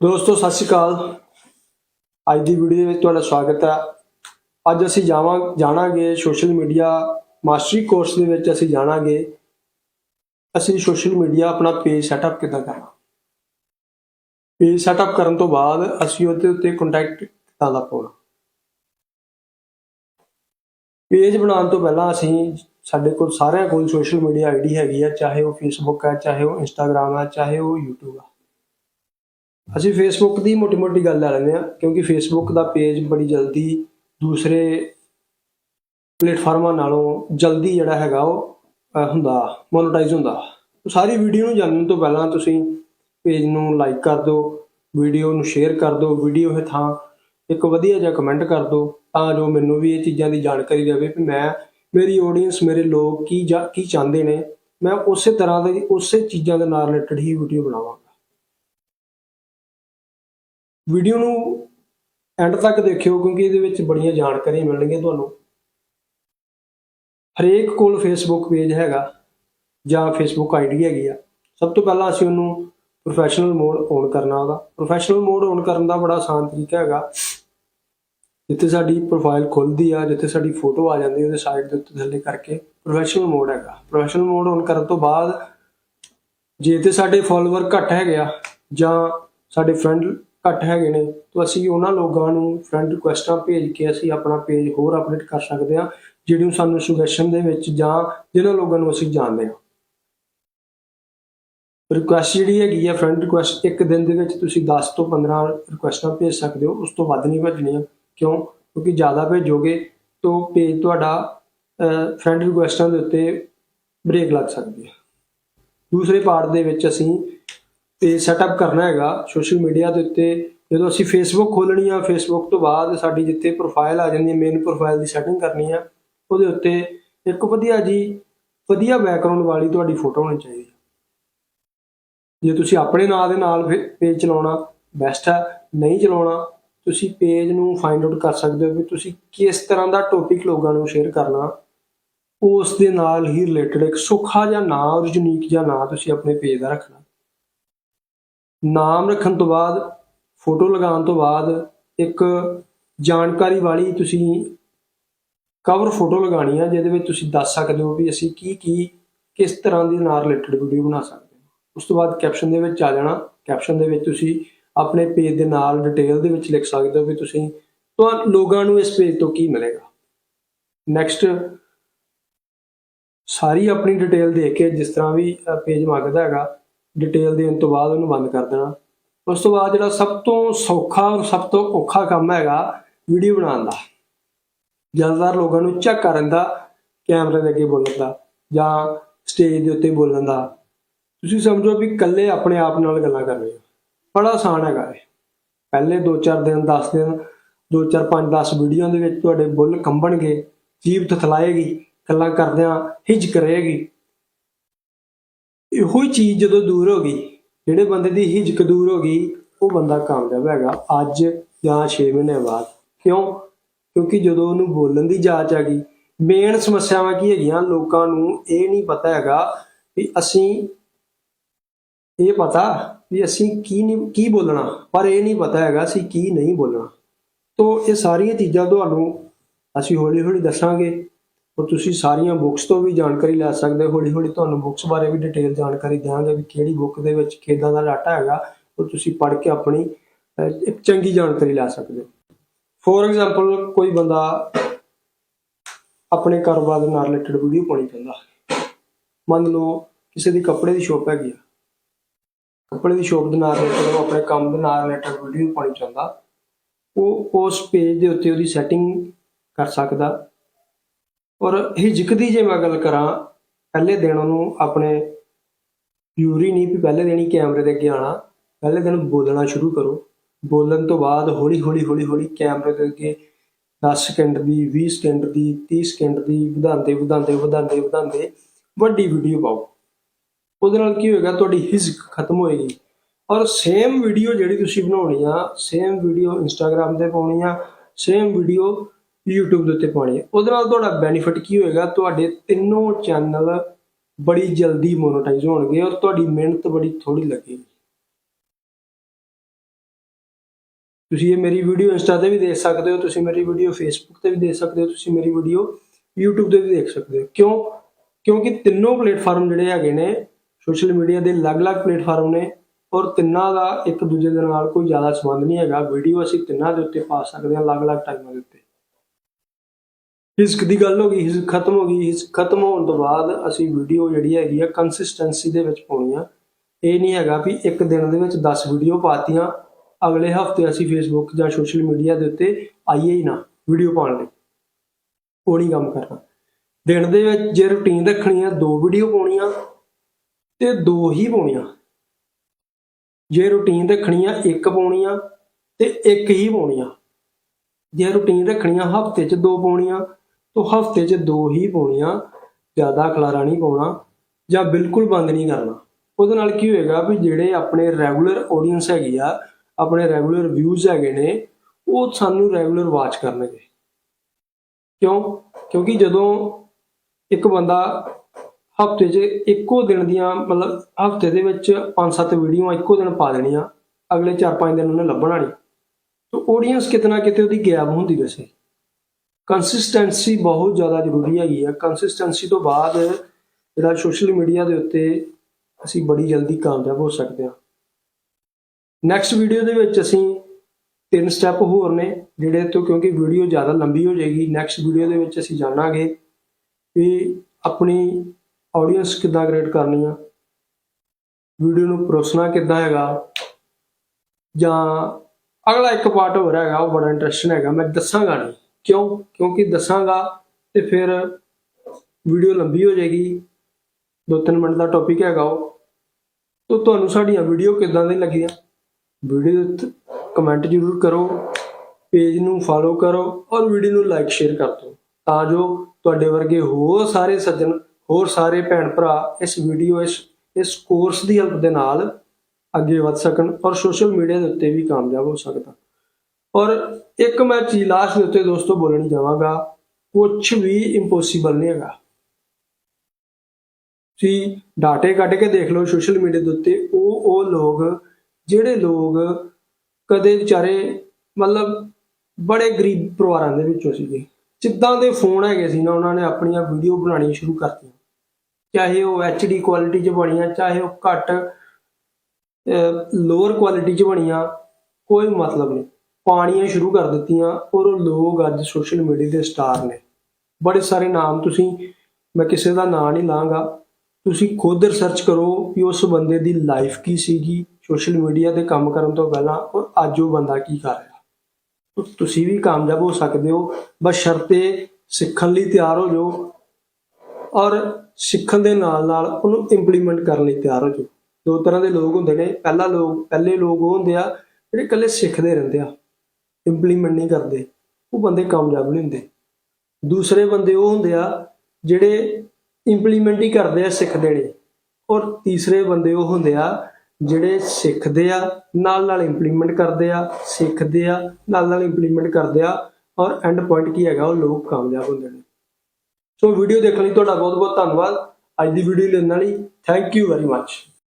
ਦੋਸਤੋ, ਸਤਿ ਸ਼੍ਰੀ ਅਕਾਲ। ਅੱਜ ਦੀ ਵੀਡੀਓ ਵਿੱਚ ਤੁਹਾਡਾ ਸਵਾਗਤ ਹੈ। ਅੱਜ ਅਸੀਂ ਜਾਵਾਂ, ਜਾਣਾਂਗੇ ਸੋਸ਼ਲ ਮੀਡੀਆ ਮਾਸਟਰੀ ਕੋਰਸ ਦੇ ਵਿੱਚ ਅਸੀਂ ਜਾਣਾਂਗੇ, ਅਸੀਂ ਸੋਸ਼ਲ ਮੀਡੀਆ ਆਪਣਾ ਪੇਜ ਸੈਟਅਪ ਕਿੱਦਾਂ ਕਰਨਾ। ਪੇਜ ਸੈਟਅਪ ਕਰਨ ਤੋਂ ਬਾਅਦ ਅਸੀਂ ਉਹਦੇ ਉੱਤੇ ਕੰਟੈਕਟ ਕਿੱਦਾਂ ਦਾ ਪਾਉਣਾ। ਪੇਜ ਬਣਾਉਣ ਤੋਂ ਪਹਿਲਾਂ ਅਸੀਂ ਸਾਡੇ ਕੋਲ ਸਾਰਿਆਂ ਕੋਲ ਸੋਸ਼ਲ ਮੀਡੀਆ ਆਈਡੀ ਹੈਗੀ ਆ, ਚਾਹੇ ਉਹ ਫੇਸਬੁੱਕ ਹੈ ਚਾਹੇ ਉਹ ਇੰਸਟਾਗ੍ਰam ਹੈ ਚਾਹੇ ਉਹ YouTube ਆ। ਅਸੀਂ ਫੇਸਬੁੱਕ ਦੀ ਮੋਟੀ-ਮੋਟੀ ਗੱਲ ਲੈ ਲੈਂਦੇ ਹਾਂ, ਕਿਉਂਕਿ ਫੇਸਬੁੱਕ ਦਾ ਪੇਜ ਬੜੀ ਜਲਦੀ ਦੂਸਰੇ ਪਲੇਟਫਾਰਮਾਂ ਨਾਲੋਂ ਜਲਦੀ ਜਿਹੜਾ ਹੈਗਾ ਉਹ ਹੁੰਦਾ ਮੋਨੇਟਾਈਜ਼ ਹੁੰਦਾ। ਸਾਰੀ ਵੀਡੀਓ ਨੂੰ ਜਾਣਨ ਤੋਂ ਪਹਿਲਾਂ ਤੁਸੀਂ ਪੇਜ ਨੂੰ ਲਾਈਕ ਕਰ ਦਿਓ ਵੀਡੀਓ ਨੂੰ ਸ਼ੇਅਰ ਕਰ ਦਿਓ ਵੀਡੀਓ ਹੈ ਥਾਂ ਇੱਕ ਵਧੀਆ ਜਿਹਾ ਕਮੈਂਟ ਕਰ ਦਿਓ, ਤਾਂ ਜੋ ਮੈਨੂੰ ਵੀ ਇਹ ਚੀਜ਼ਾਂ ਦੀ ਜਾਣਕਾਰੀ ਰਹੇ ਵੀ ਮੈਂ, ਮੇਰੀ ਆਡੀਅנס ਮੇਰੇ ਲੋਕ ਕੀ ਜਾ- ਕੀ ਚਾਹੁੰਦੇ ਨੇ। ਮੈਂ ਉਸੇ ਤਰ੍ਹਾਂ ਦੇ, ਉਸੇ ਚੀਜ਼ਾਂ ਦੇ ਨਾਲ ਰਿਲੇਟਡ ਹੀ ਵੀਡੀਓ ਬਣਾਵਾਂਗਾ। ਵੀਡੀਓ ਨੂੰ ਐਂਡ ਤੱਕ ਦੇਖਿਓ ਕਿਉਂਕਿ ਇਹਦੇ ਵਿੱਚ ਬੜੀਆਂ ਜਾਣਕਾਰੀਆਂ ਮਿਲਣਗੀਆਂ ਤੁਹਾਨੂੰ। ਹਰੇਕ ਕੋਲ ਫੇਸਬੁੱਕ ਪੇਜ ਹੈਗਾ ਜਾਂ ਫੇਸਬੁੱਕ ਆਈਡੀ ਹੈਗੀ ਆ। ਸਭ ਤੋਂ ਪਹਿਲਾਂ ਅਸੀਂ ਉਹਨੂੰ ਪ੍ਰੋਫੈਸ਼ਨਲ ਮੋਡ ਔਨ ਕਰਨਾ ਉਹਦਾ। ਪ੍ਰੋਫੈਸ਼ਨਲ ਮੋਡ ਔਨ ਕਰਨ ਦਾ ਬੜਾ ਆਸਾਨ ਤਰੀਕਾ ਹੈਗਾ। ਜਿੱਥੇ ਸਾਡੀ ਪ੍ਰੋਫਾਈਲ ਖੁੱਲਦੀ ਆ, ਜਿੱਥੇ ਸਾਡੀ ਫੋਟੋ ਆ ਜਾਂਦੀ ਉਹਦੇ ਸਾਈਡ ਦੇ ਉੱਤੇ ਥੱਲੇ ਕਰਕੇ ਪ੍ਰੋਫੈਸ਼ਨਲ ਮੋਡ ਹੈਗਾ। ਪ੍ਰੋਫੈਸ਼ਨਲ ਮੋਡ ਔਨ ਕਰਨ ਤੋਂ ਬਾਅਦ ਜੇ ਤੇ ਸਾਡੇ ਫਾਲੋਅਰ ਘੱਟ ਹੈਗੇ ਆ ਜਾਂ ਸਾਡੇ ਫਰੈਂਡ ਘੱਟ ਹੈਗੇ ਨੇ, ਤਾਂ ਅਸੀਂ ਉਹਨਾਂ ਲੋਕਾਂ ਨੂੰ ਫਰੈਂਡ ਰਿਕੁਐਸਟਾਂ ਭੇਜ ਕੇ ਅਸੀਂ ਆਪਣਾ ਪੇਜ ਹੋਰ ਅਪਡੇਟ ਕਰ ਸਕਦੇ ਹਾਂ, ਜਿਹੜੀ ਸਾਨੂੰ ਸੁਜੈਸ਼ਨ ਦੇ ਵਿੱਚ ਜਾਂ ਜਿਹਨਾਂ ਲੋਕਾਂ ਨੂੰ ਅਸੀਂ ਜਾਣਦੇ ਹਾਂ। ਰਿਕੁਐਸਟ ਜਿਹੜੀ ਹੈਗੀ ਆ ਫਰੈਂਡ ਰਿਕੁਐਸਟ ਇੱਕ ਦਿਨ ਦੇ ਵਿੱਚ ਤੁਸੀਂ 10 ਤੋਂ 15 ਰਿਕੁਐਸਟਾਂ ਭੇਜ ਸਕਦੇ ਹੋ, ਉਸ ਤੋਂ ਵੱਧ ਨਹੀਂ ਭੇਜਣੀਆਂ। ਕਿਉਂ? ਕਿਉਂਕਿ ਜ਼ਿਆਦਾ ਭੇਜੋਗੇ ਤਾਂ ਪੇਜ ਤੁਹਾਡਾ ਫਰੈਂਡ ਰਿਕੁਐਸਟਾਂ ਦੇ ਉੱਤੇ ਬ੍ਰੇਕ ਲੱਗ ਸਕਦੀ ਹੈ। ਦੂਸਰੇ ਪਾਰਟ ਦੇ ਵਿੱਚ ਅਸੀਂ ਪੇਜ ਸੈਟਅਪ ਕਰਨਾ ਹੈਗਾ ਸੋਸ਼ਲ ਮੀਡੀਆ ਦੇ ਉੱਤੇ। ਜਦੋਂ ਅਸੀਂ ਫੇਸਬੁੱਕ ਖੋਲਣੀ ਆ ਫੇਸਬੁੱਕ ਤੋਂ ਬਾਅਦ ਸਾਡੀ ਜਿੱਥੇ ਪ੍ਰੋਫਾਈਲ ਆ ਜਾਂਦੀ ਹੈ ਮੇਨ ਪ੍ਰੋਫਾਈਲ ਦੀ ਸੈਟਿੰਗ ਕਰਨੀ ਆ, ਉਹਦੇ ਉੱਤੇ ਇੱਕ ਵਧੀਆ ਜੀ, ਵਧੀਆ ਬੈਕਗ੍ਰਾਉਂਡ ਵਾਲੀ ਤੁਹਾਡੀ ਫੋਟੋ ਹੋਣੀ ਚਾਹੀਦੀ ਹੈ ਜੇ ਤੁਸੀਂ ਆਪਣੇ ਨਾਂ ਦੇ ਨਾਲ ਪੇਜ ਚਲਾਉਣਾ ਬੈਸਟ ਹੈ ਨਹੀਂ ਚਲਾਉਣਾ, ਤੁਸੀਂ ਪੇਜ ਨੂੰ ਫਾਈਂਡ ਆਊਟ ਕਰ ਸਕਦੇ ਹੋ ਵੀ ਤੁਸੀਂ ਕਿਸ ਤਰ੍ਹਾਂ ਦਾ ਟੌਪਿਕ ਲੋਕਾਂ ਨੂੰ ਸ਼ੇਅਰ ਕਰਨਾ। ਉਸ ਦੇ ਨਾਲ ਹੀ ਰਿਲੇਟਡ ਇੱਕ ਸੁੱਖਾ ਜਾਂ ਨਾਂ, ਔਰ ਯੂਨੀਕ ਜਾਂ ਨਾਂ ਤੁਸੀਂ ਆਪਣੇ ਪੇਜ ਦਾ ਰੱਖਣਾ। ਨਾਮ ਰੱਖਣ ਤੋਂ ਬਾਅਦ, ਫੋਟੋ ਲਗਾਉਣ ਤੋਂ ਬਾਅਦ ਇੱਕ ਜਾਣਕਾਰੀ ਵਾਲੀ ਤੁਸੀਂ ਕਵਰ ਫੋਟੋ ਲਗਾਣੀ ਆ, ਜਿਹਦੇ ਵਿੱਚ ਤੁਸੀਂ ਦੱਸ ਸਕਦੇ ਹੋ ਵੀ ਅਸੀਂ ਕੀ ਕੀ, ਕਿਸ ਤਰ੍ਹਾਂ ਦੀ ਨਾਲ ਰਿਲੇਟਡ ਵੀਡੀਓ ਬਣਾ ਸਕਦੇ ਹਾਂ। ਉਸ ਤੋਂ ਬਾਅਦ ਕੈਪਸ਼ਨ ਦੇ ਵਿੱਚ ਆ ਜਾਣਾ। ਕੈਪਸ਼ਨ ਦੇ ਵਿੱਚ ਤੁਸੀਂ ਆਪਣੇ ਪੇਜ ਦੇ ਨਾਲ ਡਿਟੇਲ ਦੇ ਵਿੱਚ ਲਿਖ ਸਕਦੇ ਹੋ ਵੀ ਤੁਸੀਂ ਤੁਹਾਨੂੰ ਲੋਕਾਂ ਨੂੰ ਇਸ ਪੇਜ ਤੋਂ ਕੀ ਮਿਲੇਗਾ। ਨੈਕਸਟ ਸਾਰੀ ਆਪਣੀ ਡਿਟੇਲ ਦੇ ਕੇ ਜਿਸ ਤਰ੍ਹਾਂ ਵੀ ਪੇਜ ਮੰਗਦਾ ਹੈਗਾ ਡਿਟੇਲ ਦੇਣ ਤੋਂ ਬਾਅਦ ਉਹਨੂੰ ਬੰਦ ਕਰ ਦੇਣਾ। ਉਸ ਤੋਂ ਬਾਅਦ ਜਿਹੜਾ ਸਭ ਤੋਂ ਸੌਖਾ ਔਰ ਸਭ ਤੋਂ ਔਖਾ ਕੰਮ ਹੈਗਾ ਵੀਡੀਓ ਬਣਾਉਣ ਦਾ। ਜ਼ਿਆਦਾਤਰ ਲੋਕਾਂ ਨੂੰ ਚੈੱਕ ਕਰਨ ਦਾ ਕੈਮਰੇ ਦੇ ਅੱਗੇ ਬੋਲਣ ਦਾ ਜਾਂ ਸਟੇਜ ਦੇ ਉੱਤੇ ਬੋਲਣ ਦਾ। ਤੁਸੀਂ ਸਮਝੋ ਵੀ ਇਕੱਲੇ ਆਪਣੇ ਆਪ ਨਾਲ ਗੱਲਾਂ ਕਰ ਰਹੇ ਹੋ। ਬੜਾ ਆਸਾਨ ਹੈਗਾ ਇਹ। ਪਹਿਲੇ 2-4 ਦਿਨ 10 ਦਿਨ 2-4 5-10 ਵੀਡੀਓ ਦੇ ਵਿੱਚ ਤੁਹਾਡੇ ਬੁੱਲ ਕੰਬਣਗੇ ਜੀਭ ਥਥਲਾਏਗੀ ਗੱਲਾਂ ਕਰਦਿਆਂ ਹਿਜਕ ਰਹੇਗੀ ਇਹੋ ਹੀ ਚੀਜ਼ ਜਦੋਂ ਦੂਰ ਹੋ ਗਈ, ਜਿਹੜੇ ਬੰਦੇ ਦੀ ਹਿਜਕ ਦੂਰ ਹੋ ਗਈ, ਉਹ ਬੰਦਾ ਕਾਮਯਾਬ ਹੈਗਾ ਅੱਜ ਜਾਂ 6 ਮਹੀਨੇ ਬਾਅਦ। ਕਿਉਂ? ਕਿਉਂਕਿ ਜਦੋਂ ਉਹਨੂੰ ਬੋਲਣ ਦੀ ਜਾਚ ਆ ਗਈ ਮੇਨ ਸਮੱਸਿਆਵਾਂ ਕੀ ਹੈਗੀਆਂ ਲੋਕਾਂ ਨੂੰ ਇਹ ਨਹੀਂ ਪਤਾ ਹੈਗਾ ਵੀ ਅਸੀਂ, ਇਹ ਪਤਾ ਵੀ ਅਸੀਂ ਕੀ ਨਹੀਂ ਕੀ ਬੋਲਣਾ, ਪਰ ਇਹ ਨਹੀਂ ਪਤਾ ਹੈਗਾ ਅਸੀਂ ਕੀ ਨਹੀਂ ਬੋਲਣਾ। ਤੋਂ ਇਹ ਸਾਰੀਆਂ ਚੀਜ਼ਾਂ ਤੁਹਾਨੂੰ ਅਸੀਂ ਹੌਲੀ ਹੌਲੀ ਦੱਸਾਂਗੇ। ਔਰ ਤੁਸੀਂ ਸਾਰੀਆਂ ਬੁੱਕਸ ਤੋਂ ਵੀ ਜਾਣਕਾਰੀ ਲੈ ਸਕਦੇ ਹੋ ਹੌਲੀ ਹੌਲੀ ਤੁਹਾਨੂੰ ਬੁੱਕਸ ਬਾਰੇ ਵੀ ਡਿਟੇਲ ਜਾਣਕਾਰੀ ਦਿਆਂਗੇ ਵੀ ਕਿਹੜੀ ਬੁੱਕ ਦੇ ਵਿੱਚ ਕਿੱਦਾਂ ਦਾ ਡਾਟਾ ਹੈਗਾ, ਉਹ ਤੁਸੀਂ ਪੜ੍ਹ ਕੇ ਆਪਣੀ ਇੱਕ ਚੰਗੀ ਜਾਣਕਾਰੀ ਲੈ ਸਕਦੇ ਹੋ। ਫੋਰ ਐਗਜ਼ਾਮਪਲ ਕੋਈ ਬੰਦਾ ਆਪਣੇ ਕਾਰੋਬਾਰ ਦੇ ਨਾਲ ਰਿਲੇਟਡ ਵੀਡੀਓ ਪਾਉਣੀ ਚਾਹੁੰਦਾ। ਮੰਨ ਲਓ ਕਿਸੇ ਦੀ ਕੱਪੜੇ ਦੀ ਸ਼ੋਪ ਹੈਗੀ ਆ। ਕੱਪੜੇ ਦੀ ਸ਼ੋਪ ਦੇ ਨਾਲ ਰਿਲੇਟਡ ਉਹ ਆਪਣੇ ਕੰਮ ਦੇ ਨਾਲ ਰਿਲੇਟਡ ਵੀਡੀਓ ਪਾਉਣੀ ਚਾਹੁੰਦਾ। ਉਹ ਉਸ ਪੇਜ ਦੇ ਉੱਤੇ ਉਹਦੀ ਸੈਟਿੰਗ ਕਰ ਸਕਦਾ। ਔਰ ਹਿਜਕ ਦੀ ਜੇ ਮੈਂ ਗੱਲ ਕਰਾਂ, ਪਹਿਲੇ ਦਿਨ ਉਹਨੂੰ ਆਪਣੇ ਯੂਰੀ ਨਹੀਂ ਵੀ ਪਹਿਲੇ ਦਿਨ ਹੀ ਕੈਮਰੇ ਦੇ ਅੱਗੇ ਆਣਾ ਪਹਿਲੇ ਦਿਨ ਬੋਲਣਾ ਸ਼ੁਰੂ ਕਰੋ। ਬੋਲਣ ਤੋਂ ਬਾਅਦ ਹੌਲੀ ਹੌਲੀ ਹੌਲੀ ਹੌਲੀ ਕੈਮਰੇ ਦੇ ਅੱਗੇ 10 ਸਕਿੰਟ ਦੀ 20 ਸਕਿੰਟ ਦੀ 30 ਸਕਿੰਟ ਦੀ, ਵਧਾਉਂਦੇ ਵਧਾਉਂਦੇ ਵਧਾਉਂਦੇ ਵਧਾਉਂਦੇ ਵੱਡੀ ਵੀਡੀਓ ਪਾਓ। ਉਹਦੇ ਨਾਲ ਕੀ ਹੋਏਗਾ, ਤੁਹਾਡੀ ਹਿਜਕ ਖਤਮ ਹੋਏਗੀ। ਔਰ ਸੇਮ ਵੀਡੀਓ ਜਿਹੜੀ ਤੁਸੀਂ ਬਣਾਉਣੀ ਆ ਸੇਮ ਵੀਡੀਓ ਇੰਸਟਾਗ੍ਰam ਤੇ ਪਾਉਣੀ ਆ ਸੇਮ ਵੀਡੀਓ YouTube ਦੇ ਉੱਤੇ ਪਾਉਣੀ ਹੈ। ਉਹਦੇ ਨਾਲ ਤੁਹਾਡਾ ਬੈਨੀਫਿਟ ਕੀ ਹੋਏਗਾ? ਤੁਹਾਡੇ ਤਿੰਨੋਂ ਚੈਨਲ ਬੜੀ ਜਲਦੀ ਮੋਨੋਟਾਈਜ਼ ਹੋਣਗੇ ਔਰ ਤੁਹਾਡੀ ਮਿਹਨਤ ਬੜੀ ਥੋੜੀ ਲੱਗੇਗੀ। ਤੁਸੀਂ ਇਹ ਮੇਰੀ ਵੀਡੀਓ ਇੰਸਟਾ ਤੇ ਵੀ ਦੇਖ ਸਕਦੇ ਹੋ, ਤੁਸੀਂ ਮੇਰੀ ਵੀਡੀਓ ਫੇਸਬੁੱਕ ਤੇ ਵੀ ਦੇਖ ਸਕਦੇ ਹੋ, ਤੁਸੀਂ ਮੇਰੀ ਵੀਡੀਓ YouTube ਤੇ ਵੀ ਦੇਖ ਸਕਦੇ ਹੋ। ਕਿਉਂ? ਕਿਉਂਕਿ ਤਿੰਨੋਂ ਪਲੇਟਫਾਰਮ ਜਿਹੜੇ ਹੈਗੇ ਨੇ ਸੋਸ਼ਲ ਮੀਡੀਆ ਦੇ ਅਲੱਗ-ਅਲੱਗ ਪਲੇਟਫਾਰਮ ਨੇ ਔਰ ਤਿੰਨਾਂ ਦਾ ਇੱਕ ਦੂਜੇ ਦੇ ਨਾਲ ਕੋਈ ਜ਼ਿਆਦਾ ਸੰਬੰਧ ਨਹੀਂ ਹੈਗਾ। ਵੀਡੀਓ ਅਸੀਂ ਤਿੰਨਾਂ ਦੇ ਉੱਤੇ ਪਾ ਸਕਦੇ ਹਾਂ ਅਲੱਗ-ਅਲੱਗ ਟਾਈਮਾਂ ਦੇ ਉੱਤੇ। ਹਿਸਕ ਦੀ ਗੱਲ ਹੋ ਗਈ, ਹਿਸਕ ਖਤਮ ਹੋ ਗਈ, ਹਿਸਕ ਖਤਮ ਹੋਣ ਤੋਂ ਬਾਅਦ ਅਸੀਂ ਵੀਡੀਓ ਜਿਹੜੀ ਹੈਗੀ ਆ ਕੰਸਿਸਟੈਂਸੀ ਦੇ ਵਿੱਚ ਪਾਉਣੀ ਆ। ਇਹ ਨਹੀਂ ਹੈਗਾ ਵੀ ਇੱਕ ਦਿਨ ਦੇ ਵਿੱਚ 10 ਵੀਡੀਓ ਪਾਤੀਆਂ, ਅਗਲੇ ਹਫ਼ਤੇ ਅਸੀਂ ਫੇਸਬੁੱਕ ਜਾਂ ਸੋਸ਼ਲ ਮੀਡੀਆ ਦੇ ਉੱਤੇ ਆਈਏ ਹੀ ਨਾ ਵੀਡੀਓ ਪਾਉਣ ਲਈ। ਉਹ ਨਹੀਂ ਕੰਮ ਕਰਨਾ। ਦਿਨ ਦੇ ਵਿੱਚ ਜੇ ਰੁਟੀਨ ਰੱਖਣੀ ਆ, ਦੋ ਵੀਡੀਓ ਪਾਉਣੀਆਂ ਤੇ ਦੋ ਹੀ ਪਾਉਣੀਆਂ। ਜੇ ਰੁਟੀਨ ਰੱਖਣੀ ਆ, ਇੱਕ ਪਾਉਣੀ ਆ ਤੇ ਇੱਕ ਹੀ ਪਾਉਣੀ ਆ ਜੇ ਰੁਟੀਨ ਰੱਖਣੀ ਆ, ਹਫ਼ਤੇ 'ਚ ਦੋ ਪਾਉਣੀਆਂ ਤੋ ਹਫ਼ਤੇ 'ਚ ਦੋ ਹੀ ਪਾਉਣੀਆਂ, ਜ਼ਿਆਦਾ ਖਲਾਰਾ ਨਹੀਂ ਪਾਉਣਾ ਜਾਂ ਬਿਲਕੁਲ ਬੰਦ ਨਹੀਂ ਕਰਨਾ। ਉਹਦੇ ਨਾਲ ਕੀ ਹੋਏਗਾ ਵੀ ਜਿਹੜੇ ਆਪਣੇ ਰੈਗੂਲਰ ਆਡੀਅנס ਹੈਗੇ ਆ, ਆਪਣੇ ਰੈਗੂਲਰ ਵਿਊਜ਼ ਹੈਗੇ ਨੇ, ਉਹ ਸਾਨੂੰ ਰੈਗੂਲਰ ਵਾਚ ਕਰਨਗੇ। ਕਿਉਂ? ਕਿਉਂਕਿ ਜਦੋਂ ਇੱਕ ਬੰਦਾ ਹਫ਼ਤੇ 'ਚ ਇੱਕੋ ਦਿਨ ਦੀਆਂ ਮਤਲਬ ਹਫ਼ਤੇ ਦੇ ਵਿੱਚ 5-7 ਵੀਡੀਓ ਇੱਕੋ ਦਿਨ ਪਾ ਦੇਣੀਆਂ, ਅਗਲੇ 4-5 ਦਿਨ ਉਹਨੇ ਲੱਭਣਾ ਨਹੀਂ। ਤਾਂ ਆਡੀਅנס ਕਿਤਨਾ ਕਿਤੇ ਉਹਦੀ ਗੈਪ ਹੁੰਦੀ ਵੈਸੇ। ਕੰਸਿਸਟੈਂਸੀ ਬਹੁਤ ਜ਼ਿਆਦਾ ਜ਼ਰੂਰੀ ਹੈਗੀ ਆ। ਕੰਸਿਸਟੈਂਸੀ ਤੋਂ ਬਾਅਦ ਜਿਹੜਾ ਸੋਸ਼ਲ ਮੀਡੀਆ ਦੇ ਉੱਤੇ ਅਸੀਂ ਬੜੀ ਜਲਦੀ ਕਾਮਯਾਬ ਹੋ ਸਕਦੇ ਹਾਂ। ਨੈਕਸਟ ਵੀਡੀਓ ਦੇ ਵਿੱਚ ਅਸੀਂ ਤਿੰਨ ਸਟੈਪ ਹੋਰ ਨੇ ਜਿਹੜੇ ਤੋਂ ਕਿਉਂਕਿ ਵੀਡੀਓ ਜ਼ਿਆਦਾ ਲੰਬੀ ਹੋ ਜਾਏਗੀ ਨੈਕਸਟ ਵੀਡੀਓ ਦੇ ਵਿੱਚ ਅਸੀਂ ਜਾਣਾਂਗੇ ਕਿ ਆਪਣੀ ਆਡੀਅנס ਕਿੱਦਾਂ ਕ੍ਰੀਏਟ ਕਰਨੀ ਆ ਵੀਡੀਓ ਨੂੰ ਪਰੋਸਣਾ ਕਿੱਦਾਂ ਹੈਗਾ, ਜਾਂ ਅਗਲਾ ਇੱਕ ਪਾਰਟ ਹੋ ਰਿਹਾ ਹੈਗਾ, ਉਹ ਬੜਾ ਇੰਟਰਸਟਿੰਗ ਹੈਗਾ, ਮੈਂ ਦੱਸਾਂਗਾ ਨਹੀਂ। ਕਿਉਂ? ਕਿਉਂਕਿ ਦੱਸਾਂਗਾ ਤੇ ਫਿਰ ਵੀਡੀਓ ਲੰਬੀ ਹੋ ਜਾਏਗੀ। ਦੋ ਤਿੰਨ ਮਿੰਟ ਦਾ ਟੌਪਿਕ ਹੈਗਾ ਉਹ। ਤੋ ਤੁਹਾਨੂੰ ਸਾਡੀਆਂ ਵੀਡੀਓ ਕਿੱਦਾਂ ਦੀ ਲੱਗੀਆਂ? ਵੀਡੀਓ ਦੇ ਕਮੈਂਟ ਜ਼ਰੂਰ ਕਰੋ ਪੇਜ ਨੂੰ ਫਾਲੋ ਕਰੋ ਔਰ ਵੀਡੀਓ ਨੂੰ ਲਾਈਕ ਸ਼ੇਅਰ ਕਰ ਦਿਓ। ਤਾਂ ਜੋ ਤੁਹਾਡੇ ਵਰਗੇ ਹੋਰ ਸਾਰੇ ਸੱਜਣ, ਹੋਰ ਸਾਰੇ ਭੈਣ ਭਰਾ ਇਸ ਵੀਡੀਓ ਇਸ ਇਸ ਕੋਰਸ ਦੀ ਹੈਲਪ ਦੇ ਨਾਲ ਅੱਗੇ ਵਧ ਸਕਣ ਔਰ ਸੋਸ਼ਲ ਮੀਡੀਆ ਦੇ ਉੱਤੇ ਵੀ ਕਾਮਯਾਬ ਹੋ ਸਕਦਾ। ਔਰ ਇੱਕ ਮੈਂ ਚੀਜ਼ ਲਾਸਟ ਦੇ ਉੱਤੇ ਦੋਸਤੋ ਬੋਲਣੀ ਚਾਹਾਂਗਾ ਕੁਝ ਵੀ ਇੰਪੋਸੀਬਲ ਨਹੀਂ ਹੈਗਾ। ਤੁਸੀਂ ਡਾਟੇ ਕੱਢ ਕੇ ਦੇਖ ਲਓ ਸੋਸ਼ਲ ਮੀਡੀਆ ਦੇ ਉੱਤੇ, ਉਹ ਉਹ ਲੋਕ, ਜਿਹੜੇ ਲੋਕ ਕਦੇ ਵਿਚਾਰੇ ਮਤਲਬ ਬੜੇ ਗਰੀਬ ਪਰਿਵਾਰਾਂ ਦੇ ਵਿੱਚੋਂ ਸੀਗੇ। ਜਿੱਦਾਂ ਦੇ ਫੋਨ ਹੈਗੇ ਸੀ ਨਾ, ਉਹਨਾਂ ਨੇ ਆਪਣੀਆਂ ਵੀਡੀਓ ਬਣਾਉਣੀ ਸ਼ੁਰੂ ਕਰਤੀਆਂ। ਚਾਹੇ ਉਹ HD ਕੁਆਲਿਟੀ 'ਚ ਬਣੀਆਂ, ਚਾਹੇ ਉਹ ਘੱਟ ਲੋਅਰ ਕੁਆਲਿਟੀ 'ਚ ਬਣੀਆਂ, ਕੋਈ ਮਤਲਬ ਨਹੀਂ। ਪਾਣੀਆਂ ਸ਼ੁਰੂ ਕਰ ਦਿੱਤੀਆਂ ਔਰ ਉਹ ਲੋਕ ਅੱਜ ਸੋਸ਼ਲ ਮੀਡੀਆ ਦੇ ਸਟਾਰ ਨੇ। ਬੜੇ ਸਾਰੇ ਨਾਮ ਤੁਸੀਂ, ਮੈਂ ਕਿਸੇ ਦਾ ਨਾਂ ਨਹੀਂ ਲਾਂਗਾ। ਤੁਸੀਂ ਖੁਦ ਰਿਸਰਚ ਕਰੋ ਕਿ ਉਸ ਬੰਦੇ ਦੀ ਲਾਈਫ ਕੀ ਸੀਗੀ ਸੋਸ਼ਲ ਮੀਡੀਆ ਤੇ ਕੰਮ ਕਰਨ ਤੋਂ ਪਹਿਲਾਂ ਔਰ ਅੱਜ ਉਹ ਬੰਦਾ ਕੀ ਕਰ ਰਿਹਾ। ਤੁਸੀਂ ਵੀ ਕਾਮਯਾਬ ਹੋ ਸਕਦੇ ਹੋ, ਬਸ ਸ਼ਰਤੇ ਸਿੱਖਣ ਲਈ ਤਿਆਰ ਹੋ ਜਾਓ ਔਰ ਸਿੱਖਣ ਦੇ ਨਾਲ ਨਾਲ ਉਹਨੂੰ ਇੰਪਲੀਮੈਂਟ ਕਰਨ ਲਈ ਤਿਆਰ ਹੋ ਜਾਓ। ਦੋ ਤਰ੍ਹਾਂ ਦੇ ਲੋਕ ਹੁੰਦੇ ਨੇ। ਪਹਿਲਾ ਲੋਕ, ਪਹਿਲੇ ਲੋਕ ਉਹ ਹੁੰਦੇ ਆ ਜਿਹੜੇ ਇਕੱਲੇ ਸਿੱਖਦੇ ਰਹਿੰਦੇ ਆ। ਇੰਪਲੀਮੈਂਟ ਨਹੀਂ ਕਰਦੇ, ਉਹ ਬੰਦੇ ਕਾਮਯਾਬ ਨਹੀਂ ਹੁੰਦੇ। ਦੂਸਰੇ ਬੰਦੇ ਉਹ ਹੁੰਦੇ ਆ ਜਿਹੜੇ ਇੰਪਲੀਮੈਂਟ ਹੀ ਕਰਦੇ ਆ ਸਿੱਖਦੇ ਨੇ ਔਰ ਤੀਸਰੇ ਬੰਦੇ ਉਹ ਹੁੰਦੇ ਆ ਜਿਹੜੇ ਸਿੱਖਦੇ ਆ, ਨਾਲ ਨਾਲ ਇੰਪਲੀਮੈਂਟ ਕਰਦੇ ਆ, ਸਿੱਖਦੇ ਆ, ਨਾਲ ਨਾਲ ਇੰਪਲੀਮੈਂਟ ਕਰਦੇ ਆ ਔਰ ਐਂਡ ਪੁਆਇੰਟ ਕੀ ਹੈਗਾ, ਉਹ ਲੋਕ ਕਾਮਯਾਬ ਹੁੰਦੇ ਨੇ। ਸੋ ਵੀਡੀਓ ਦੇਖਣ ਲਈ ਤੁਹਾਡਾ ਬਹੁਤ ਬਹੁਤ ਧੰਨਵਾਦ। ਅੱਜ ਦੀ ਵੀਡੀਓ ਲੈਣ ਵਾਲੀ ਥੈਂਕ ਯੂ ਵੈਰੀ ਮੱਚ